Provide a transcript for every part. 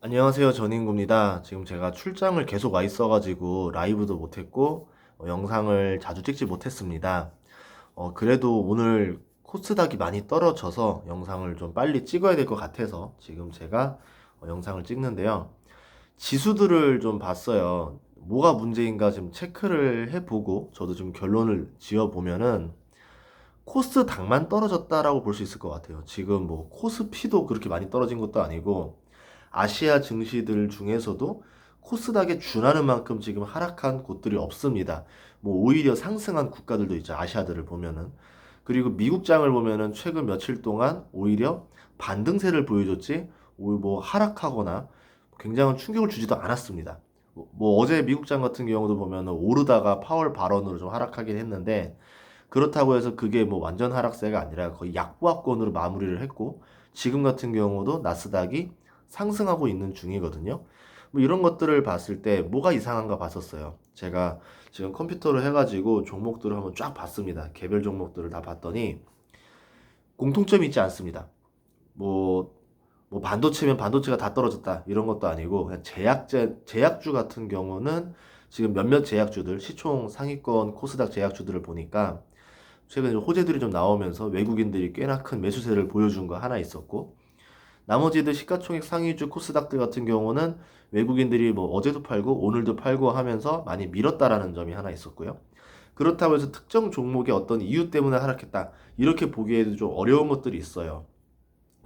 안녕하세요. 전인구입니다. 지금 제가 출장을 계속 와 있어가지고 라이브도 못했고 어, 영상을 자주 찍지 못했습니다. 어, 그래도 오늘 코스닥이 많이 떨어져서 영상을 좀 빨리 찍어야 될 것 같아서 지금 제가 어, 영상을 찍는데요. 지수들을 좀 봤어요. 뭐가 문제인가 지금 체크를 해보고 저도 좀 결론을 지어보면은 코스닥만 떨어졌다라고 볼 수 있을 것 같아요. 지금 뭐 코스피도 그렇게 많이 떨어진 것도 아니고 아시아 증시들 중에서도 코스닥에 준하는 만큼 지금 하락한 곳들이 없습니다. 뭐 오히려 상승한 국가들도 있죠. 아시아들을 보면은. 그리고 미국장을 보면은 최근 며칠 동안 오히려 반등세를 보여줬지 뭐 하락하거나 굉장한 충격을 주지도 않았습니다. 뭐 어제 미국장 같은 경우도 보면은 오르다가 파월 발언으로 좀 하락하긴 했는데 그렇다고 해서 그게 뭐 완전 하락세가 아니라 거의 약보합권으로 마무리를 했고 지금 같은 경우도 나스닥이 상승하고 있는 중이거든요. 뭐 이런 것들을 봤을 때 뭐가 이상한가 봤었어요. 제가 지금 컴퓨터로 해가지고 종목들을 한번 쫙 봤습니다. 개별 종목들을 다 봤더니 공통점이 있지 않습니다. 뭐, 뭐 반도체면 반도체가 다 떨어졌다 이런 것도 아니고 그냥 제약제 제약주 같은 경우는 지금 몇몇 제약주들 시총 상위권 코스닥 제약주들을 보니까 최근에 호재들이 좀 나오면서 외국인들이 꽤나 큰 매수세를 보여준 거 하나 있었고 나머지들 시가총액 상위주 코스닥들 같은 경우는 외국인들이 뭐 어제도 팔고 오늘도 팔고 하면서 많이 밀었다라는 점이 하나 있었고요. 그렇다고 해서 특정 종목의 어떤 이유 때문에 하락했다. 이렇게 보기에도 좀 어려운 것들이 있어요.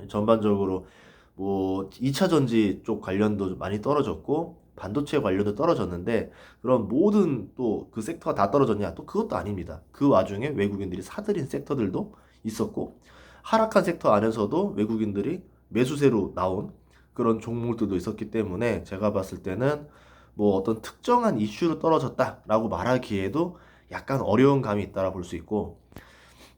전반적으로 뭐 2차 전지 쪽 관련도 많이 떨어졌고 반도체 관련도 떨어졌는데 그런 모든 또 그 섹터가 다 떨어졌냐? 또 그것도 아닙니다. 그 와중에 외국인들이 사들인 섹터들도 있었고 하락한 섹터 안에서도 외국인들이 매수세로 나온 그런 종목들도 있었기 때문에 제가 봤을 때는 뭐 어떤 특정한 이슈로 떨어졌다라고 말하기에도 약간 어려운 감이 있다라 볼 수 있고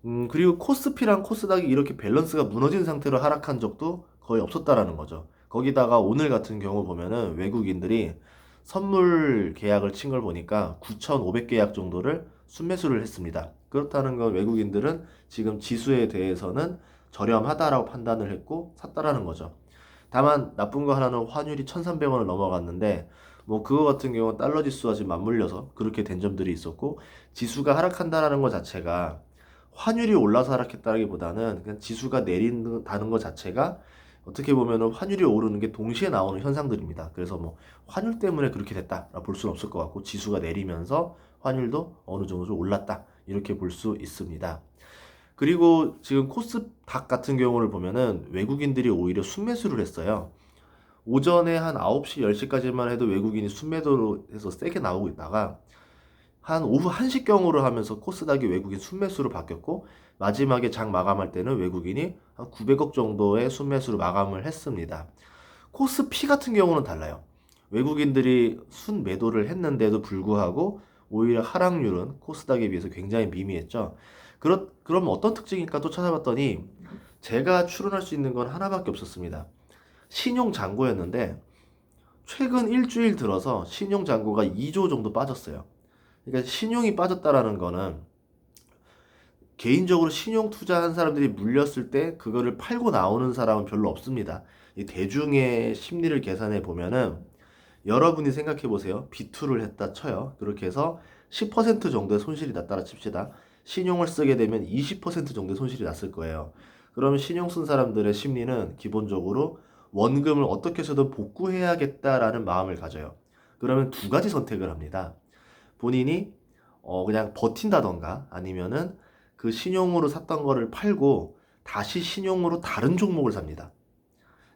음 그리고 코스피랑 코스닥이 이렇게 밸런스가 무너진 상태로 하락한 적도 거의 없었다라는 거죠. 거기다가 오늘 같은 경우 보면은 외국인들이 선물 계약을 친 걸 보니까 9,500계약 정도를 순매수를 했습니다. 그렇다는 건 외국인들은 지금 지수에 대해서는 저렴하다라고 판단을 했고 샀다라는 거죠. 다만 나쁜 거 하나는 환율이 1,300원을 넘어갔는데 뭐 그거 같은 경우 달러 지수와 지금 맞물려서 그렇게 된 점들이 있었고 지수가 하락한다라는 것 자체가 환율이 올라서 하락했다기보다는 그냥 지수가 내린다는 것 자체가 어떻게 보면은 환율이 오르는 게 동시에 나오는 현상들입니다. 그래서 뭐 환율 때문에 그렇게 됐다라 볼 수는 없을 것 같고 지수가 내리면서 환율도 어느 정도 좀 올랐다 이렇게 볼 수 있습니다. 그리고 지금 코스닥 같은 경우를 보면은 외국인들이 오히려 순매수를 했어요. 오전에 한 9시, 10시까지만 해도 외국인이 순매도로 해서 세게 나오고 있다가 한 오후 1시경으로 하면서 코스닥이 외국인 순매수로 바뀌었고 마지막에 장 마감할 때는 외국인이 한 900억 정도의 순매수로 마감을 했습니다. 코스피 같은 경우는 달라요. 외국인들이 순매도를 했는데도 불구하고 오히려 하락률은 코스닥에 비해서 굉장히 미미했죠. 그렇, 그럼 어떤 특징일까 또 찾아봤더니 제가 추론할 수 있는 건 하나밖에 없었습니다. 신용 잔고였는데 최근 일주일 들어서 신용 잔고가 2조 정도 빠졌어요. 그러니까 신용이 빠졌다라는 거는 개인적으로 신용 투자한 사람들이 물렸을 때 그거를 팔고 나오는 사람은 별로 없습니다. 이 대중의 심리를 계산해 보면은 여러분이 생각해 보세요. 비투를 했다 쳐요. 그렇게 해서 10% 정도의 손실이 났다라 칩시다. 신용을 쓰게 되면 20% 정도의 손실이 났을 거예요. 그러면 신용 쓴 사람들의 심리는 기본적으로 원금을 어떻게 해서든 복구해야겠다라는 마음을 가져요. 그러면 두 가지 선택을 합니다. 본인이 어 그냥 버틴다던가 아니면은 그 신용으로 샀던 거를 팔고 다시 신용으로 다른 종목을 삽니다.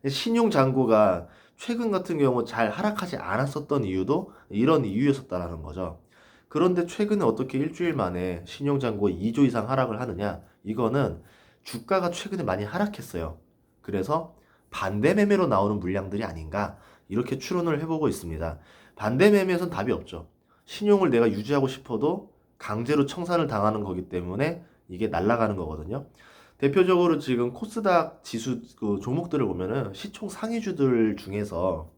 신용 잔고가 최근 같은 경우 잘 하락하지 않았었던 이유도 이런 이유였었다라는 거죠. 그런데 최근에 어떻게 일주일 만에 신용잔고가 2조 이상 하락을 하느냐? 이거는 주가가 최근에 많이 하락했어요. 그래서 반대 매매로 나오는 물량들이 아닌가? 이렇게 추론을 해보고 있습니다. 반대 매매에선 답이 없죠. 신용을 내가 유지하고 싶어도 강제로 청산을 당하는 거기 때문에 이게 날아가는 거거든요. 대표적으로 지금 코스닥 지수 그 종목들을 보면은 시총 상위주들 중에서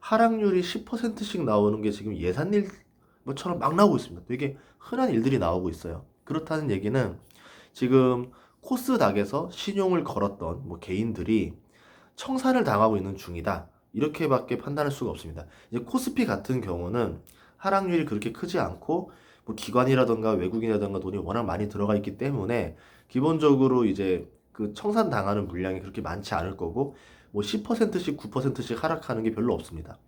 하락률이 10%씩 나오는 게 지금 예산일 것처럼 막 나오고 있습니다. 되게 흔한 일들이 나오고 있어요. 그렇다는 얘기는 지금 코스닥에서 신용을 걸었던 뭐 개인들이 청산을 당하고 있는 중이다. 이렇게밖에 판단할 수가 없습니다. 이제 코스피 같은 경우는 하락률이 그렇게 크지 않고 뭐 기관이라던가 외국인이라던가 돈이 워낙 많이 들어가 있기 때문에 기본적으로 이제 그 청산 당하는 물량이 그렇게 많지 않을 거고 뭐 10%씩 9%씩 하락하는 게 별로 없습니다.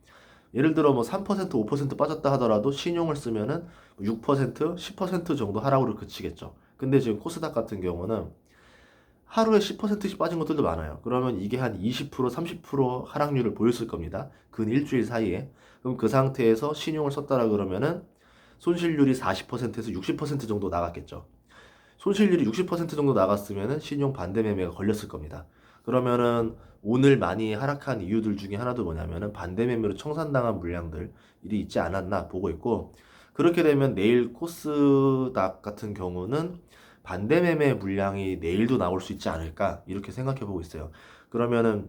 예를 들어 뭐 3% 5% 빠졌다 하더라도 신용을 쓰면은 6% 10% 정도 하락으로 그치겠죠. 근데 지금 코스닥 같은 경우는 하루에 10%씩 빠진 것들도 많아요. 그러면 이게 한 20% 30% 하락률을 보였을 겁니다. 근 일주일 사이에. 그럼 그 상태에서 신용을 썼다라 그러면은 손실률이 40%에서 60% 정도 나갔겠죠. 손실률이 60% 정도 나갔으면은 신용 반대 매매가 걸렸을 겁니다. 그러면은 오늘 많이 하락한 이유들 중에 하나도 뭐냐면은 반대 매매로 청산당한 물량들이 있지 않았나 보고 있고 그렇게 되면 내일 코스닥 같은 경우는 반대 매매 물량이 내일도 나올 수 있지 않을까 이렇게 생각해 보고 있어요. 그러면은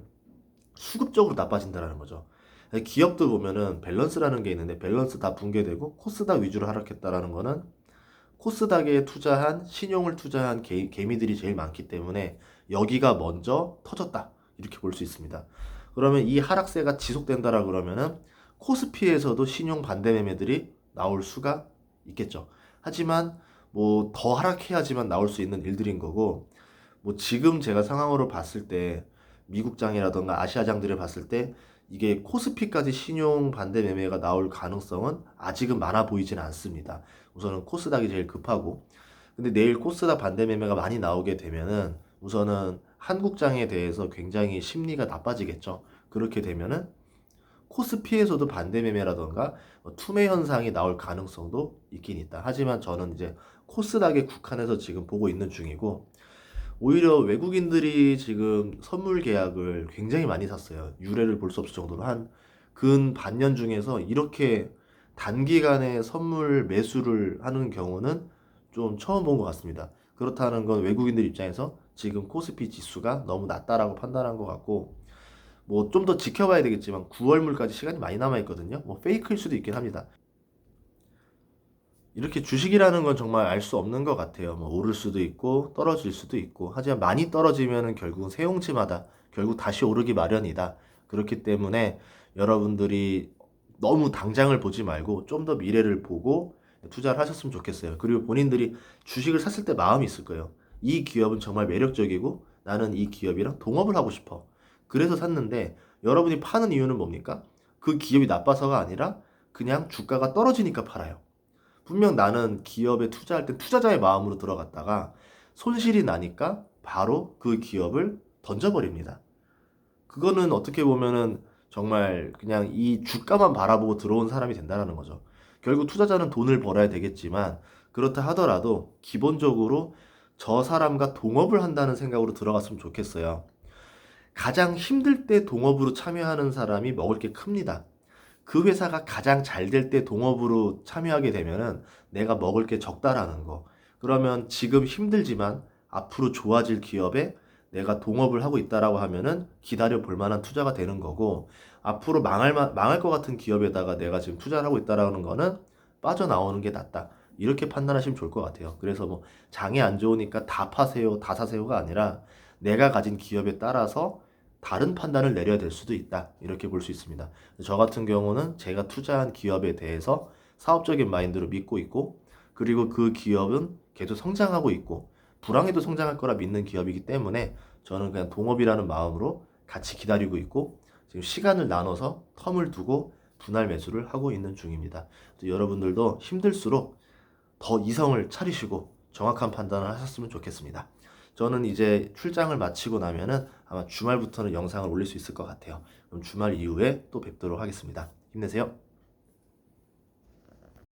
수급적으로 나빠진다라는 거죠. 기업도 보면은 밸런스라는 게 있는데 밸런스 다 붕괴되고 코스닥 위주로 하락했다라는 거는 코스닥에 투자한 신용을 투자한 개, 개미들이 제일 많기 때문에 여기가 먼저 터졌다 이렇게 볼 수 있습니다. 그러면 이 하락세가 지속된다라 그러면은 코스피에서도 신용 반대 매매들이 나올 수가 있겠죠. 하지만 뭐 더 하락해야지만 나올 수 있는 일들인 거고 뭐 지금 제가 상황으로 봤을 때 미국장이라던가 아시아장들을 봤을 때 이게 코스피까지 신용 반대 매매가 나올 가능성은 아직은 많아 보이진 않습니다. 우선은 코스닥이 제일 급하고 근데 내일 코스닥 반대 매매가 많이 나오게 되면은 우선은 한국장에 대해서 굉장히 심리가 나빠지겠죠. 그렇게 되면은 코스피에서도 반대 매매라던가 뭐 투매 현상이 나올 가능성도 있긴 있다. 하지만 저는 이제 코스닥에 국한해서 지금 보고 있는 중이고 오히려 외국인들이 지금 선물 계약을 굉장히 많이 샀어요. 유례를 볼 수 없을 정도로 한 근 반년 중에서 이렇게 단기간에 선물 매수를 하는 경우는 좀 처음 본 것 같습니다. 그렇다는 건 외국인들 입장에서 지금 코스피 지수가 너무 낮다라고 판단한 것 같고 뭐 좀 더 지켜봐야 되겠지만 9월물까지 시간이 많이 남아 있거든요. 뭐 페이크일 수도 있긴 합니다. 이렇게 주식이라는 건 정말 알 수 없는 것 같아요. 뭐 오를 수도 있고 떨어질 수도 있고 하지만 많이 떨어지면은 결국은 세용치마다 결국 다시 오르기 마련이다. 그렇기 때문에 여러분들이 너무 당장을 보지 말고 좀 더 미래를 보고 투자를 하셨으면 좋겠어요. 그리고 본인들이 주식을 샀을 때 마음이 있을 거예요. 이 기업은 정말 매력적이고 나는 이 기업이랑 동업을 하고 싶어. 그래서 샀는데 여러분이 파는 이유는 뭡니까? 그 기업이 나빠서가 아니라 그냥 주가가 떨어지니까 팔아요. 분명 나는 기업에 투자할 때 투자자의 마음으로 들어갔다가 손실이 나니까 바로 그 기업을 던져버립니다. 그거는 어떻게 보면은 정말 그냥 이 주가만 바라보고 들어온 사람이 된다는 거죠. 결국 투자자는 돈을 벌어야 되겠지만 그렇다 하더라도 기본적으로 저 사람과 동업을 한다는 생각으로 들어갔으면 좋겠어요. 가장 힘들 때 동업으로 참여하는 사람이 먹을 게 큽니다. 그 회사가 가장 잘 될 때 동업으로 참여하게 되면은 내가 먹을 게 적다라는 거. 그러면 지금 힘들지만 앞으로 좋아질 기업에 내가 동업을 하고 있다라고 하면은 기다려 볼 만한 투자가 되는 거고 앞으로 망할 망할 것 같은 기업에다가 내가 지금 투자를 하고 있다라는 거는 빠져나오는 게 낫다. 이렇게 판단하시면 좋을 것 같아요. 그래서 뭐 장이 안 좋으니까 다 파세요, 다 사세요가 아니라 내가 가진 기업에 따라서 다른 판단을 내려야 될 수도 있다. 이렇게 볼 수 있습니다. 저 같은 경우는 제가 투자한 기업에 대해서 사업적인 마인드로 믿고 있고 그리고 그 기업은 계속 성장하고 있고 불황에도 성장할 거라 믿는 기업이기 때문에 저는 그냥 동업이라는 마음으로 같이 기다리고 있고 지금 시간을 나눠서 텀을 두고 분할 매수를 하고 있는 중입니다. 여러분들도 힘들수록 더 이성을 차리시고 정확한 판단을 하셨으면 좋겠습니다. 저는 이제 출장을 마치고 나면은 아마 주말부터는 영상을 올릴 수 있을 것 같아요. 그럼 주말 이후에 또 뵙도록 하겠습니다. 힘내세요.